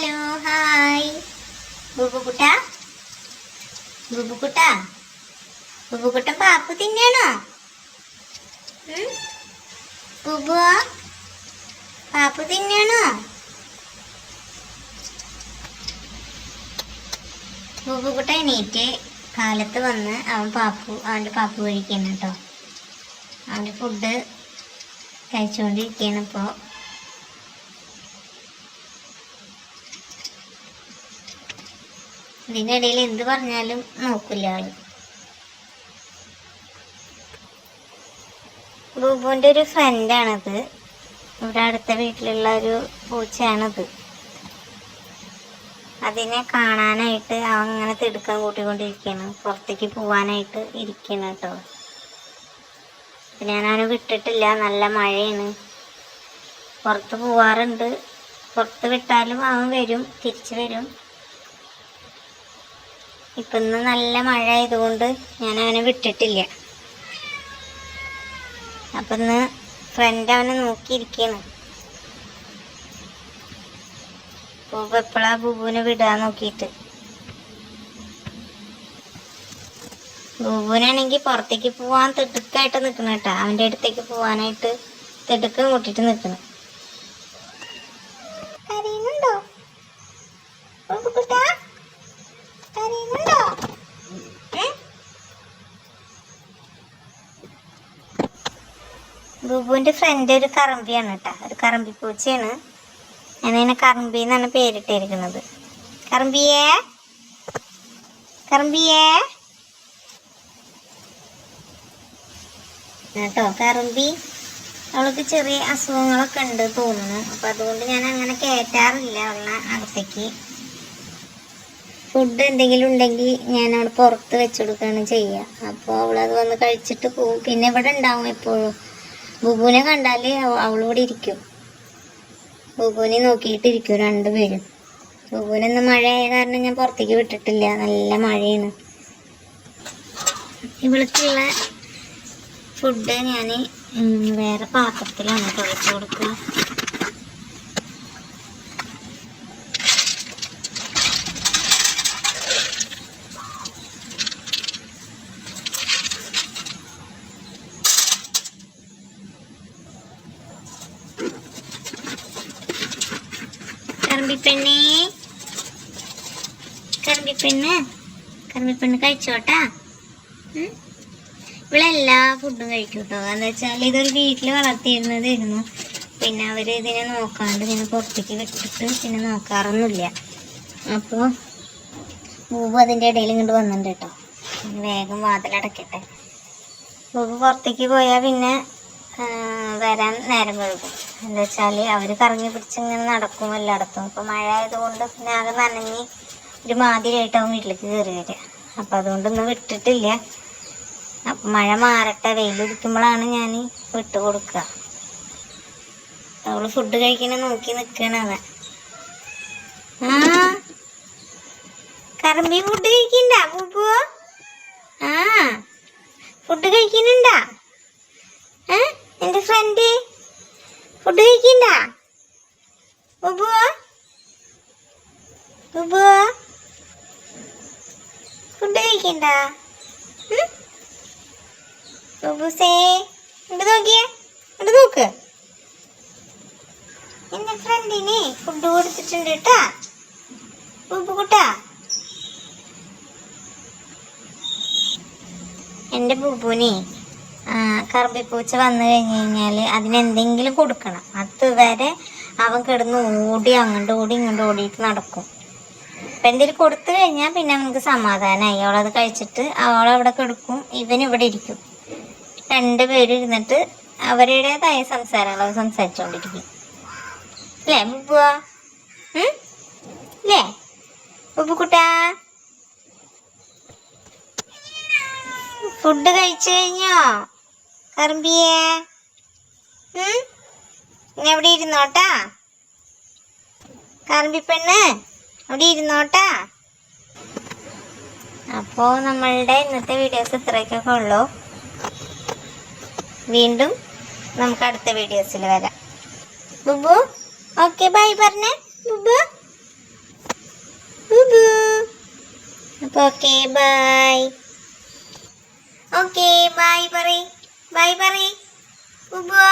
Hello hi. ബുബുക്കുട്ട? ബുബുക്കുട്ട? ബുബുക്കുട്ടൻ പാപ്പു തിന്നാണോ? ബുബു പാപ്പു തിന്നാണോ? ബുബുക്കുട്ട എണീറ്റ് കാലത്ത് വന്ന് അവൻ പാപ്പു അവന്റെ പാപ്പു കഴിക്കണം കേട്ടോ. അവന്റെ ഫുഡ് കഴിച്ചുകൊണ്ടിരിക്കുകയാണ് ഇപ്പോൾ ഇതിന്റെ ഇടയിൽ എന്ത് പറഞ്ഞാലും നോക്കില്ല ആൾ. ബൂബുവിന്റെ ഒരു ഫ്രണ്ടാണത്. ഇവിടെ അടുത്ത വീട്ടിലുള്ള ഒരു പൂച്ചയാണത്. അതിനെ കാണാനായിട്ട് അവൻ ഇങ്ങനെ തിടുക്കം കൂട്ടിക്കൊണ്ടിരിക്കുകയാണ്. പുറത്തേക്ക് പോവാനായിട്ട് ഇരിക്കണം കേട്ടോ. ഞാൻ അവനെ വിട്ടിട്ടില്ല. നല്ല മഴയാണ്. പുറത്ത് പോവാറുണ്ട്. പുറത്ത് വിട്ടാലും അവൻ വരും. തിരിച്ചു വരും. ഇപ്പം ഇന്ന് നല്ല മഴ ആയതുകൊണ്ട് ഞാൻ അവനെ വിട്ടിട്ടില്ല. അപ്പം ഇന്ന് ഫ്രണ്ട് അവനെ നോക്കിയിരിക്കുകയാണ് ബൂബു എപ്പോഴാ ബുബുവിനെ വിടാൻ നോക്കിയിട്ട്? ബുബുവിനാണെങ്കിൽ പുറത്തേക്ക് പോവാൻ തിടുക്കായിട്ട് നിൽക്കണം കേട്ടോ അവന്റെ അടുത്തേക്ക് പോവാനായിട്ട് തിടുക്കം കൂട്ടിയിട്ട് നിൽക്കണം കരയുന്നുണ്ടോ ബൂബുക്കുട്ടാ കരയുന്നുണ്ടോ ഏ? ബുബുവിന്റെ ഫ്രണ്ട് ഒരു കറമ്പിയാണ് കേട്ടോ ഒരു കറമ്പി പൂച്ചയാണ്. ഞാനതിനെ കറമ്പി എന്നാണ് പേരിട്ടിരിക്കുന്നത്. കറമ്പിയേ? കറമ്പിയേ? കേട്ടോ കറമ്പി. അവൾക്ക് ചെറിയ അസുഖങ്ങളൊക്കെ ഉണ്ട് തോന്നുന്നു. അപ്പൊ അതുകൊണ്ട് ഞാൻ അങ്ങനെ കേറ്റാറില്ല അവളെ അകത്തേക്ക്. ഫുഡ് എന്തെങ്കിലും ഉണ്ടെങ്കിൽ ഞാൻ അവിടെ പുറത്ത് വെച്ചു കൊടുക്കുകയാണ് ചെയ്യുക. അപ്പോൾ അവളത് വന്ന് കഴിച്ചിട്ട് പോവും. പിന്നെ ഇവിടെ ഉണ്ടാവും എപ്പോഴും. ബുബുവിനെ കണ്ടാൽ അവളിവിടെ ഇരിക്കും. ബുബുവിനെ നോക്കിയിട്ടിരിക്കും രണ്ടുപേരും. ബുബുവിനൊന്ന് മഴയായ കാരണം ഞാൻ പുറത്തേക്ക് വിട്ടിട്ടില്ല. നല്ല മഴയാണ്. ഇവൾക്കുള്ള ഫുഡ് ഞാൻ വേറെ പാത്രത്തിലാണ് തുടച്ചു കൊടുക്കുക. കറമ്പിപ്പെണ്ണേ കറമ്പിപ്പെണ്ണ് കറമ്പിപ്പെണ്ണ് കഴിച്ചോട്ടാ? ഇവിടെ ഇവളെല്ലാ ഫുഡും കഴിക്കും കേട്ടോ എന്താ വെച്ചാൽ ഇതൊരു വീട്ടിൽ വളർത്തിയിരുന്നതായിരുന്നു. പിന്നെ അവർ ഇതിനെ നോക്കാണ്ട് ഇതിനെ പുറത്തേക്ക് വിട്ടിട്ട് പിന്നെ നോക്കാറൊന്നുമില്ല. അപ്പോൾ ബൂബു അതിന്റെ ഇടയിൽ ഇങ്ങോട്ട് വന്നിട്ടുണ്ട് കേട്ടോ. വേഗം വാതിലടക്കട്ടെ ബൂബു പുറത്തേക്ക് പോയാൽ പിന്നെ വരാൻ നേരം വൈകും. എന്താ വെച്ചാൽ അവർ കറങ്ങി പിടിച്ച് ഇങ്ങനെ നടക്കും എല്ലായിടത്തും. ഇപ്പം മഴ ആയതുകൊണ്ട് പിന്നെ ആകെ നനഞ്ഞ് ഒരു മാതിരിയായിട്ടാവും വീട്ടിലേക്ക് കയറി വരിക. അപ്പം അതുകൊണ്ടൊന്നും വിട്ടിട്ടില്ല. അപ്പം മഴ മാറട്ടെ വെയിലുദിക്കുമ്പോഴാണ് ഞാൻ വിട്ട് കൊടുക്കുക. അവൾ ഫുഡ് കഴിക്കണ നോക്കി നിൽക്കണ ആ കറമ്പി ഫുഡ് കഴിക്കണ്ട പൂപ്പോ ആ ഫുഡ് കഴിക്കുന്നുണ്ടാ? ഏ എന്റെ ഫ്രണ്ട് ഫുഡ് കഴിക്കണ്ട ബുബു. ബുബു. ഫുഡ് കഴിക്കണ്ട ബുബുസേ ഇങ്ങോട്ട് നോക്കിയേ. ഇങ്ങോട്ട് നോക്ക്. എന്റെ ഫ്രണ്ടിനെ ഫുഡ് കൊടുത്തിട്ടുണ്ട് കേട്ടാ ബുബു കുട്ടാ. എന്റെ ബുബുവിനെ ആ, കറുമ്പിപ്പൂച്ച വന്നു കഴിഞ്ഞ് കഴിഞ്ഞാൽ അതിനെന്തെങ്കിലും കൊടുക്കണം. അതുവരെ അവൻ കിടന്ന് ഓടി അങ്ങോട്ട് ഓടി ഇങ്ങോട്ട് ഓടിയിട്ട് നടക്കും. അപ്പം എന്തെങ്കിലും കൊടുത്തു കഴിഞ്ഞാൽ പിന്നെ അവനക്ക് സമാധാനമായി അവളത് കഴിച്ചിട്ട് അവളവിടെ കിടക്കും. ഇവൻ ഇവിടെ ഇരിക്കും. രണ്ട് പേര് ഇരുന്നിട്ട് അവരുടേതായ സംസാരങ്ങൾ അവർ സംസാരിച്ചുകൊണ്ടിരിക്കും അല്ലേ ബുബുവ? അല്ലേ? ബുബുക്കുട്ടാ ഫുഡ് കഴിച്ചു കഴിഞ്ഞോ? ഇനി അവിടെ ഇരുന്നോട്ടാ? കറമ്പി പെണ്ണ് അവിടെ ഇരുന്നോട്ടാ? അപ്പോൾ നമ്മളുടെ ഇന്നത്തെ വീഡിയോസ് ഇത്രയൊക്കെ ഉള്ളൂ. വീണ്ടും നമുക്ക് അടുത്ത വീഡിയോസിൽ വരാം. ബുബു ഓക്കെ ബൈ പറഞ്ഞേ. ബുബു. അപ്പോൾ ഓക്കെ ബൈ. ഓക്കെ ബൈ പറയ്. ബൈ പറയ് ഉബുവാ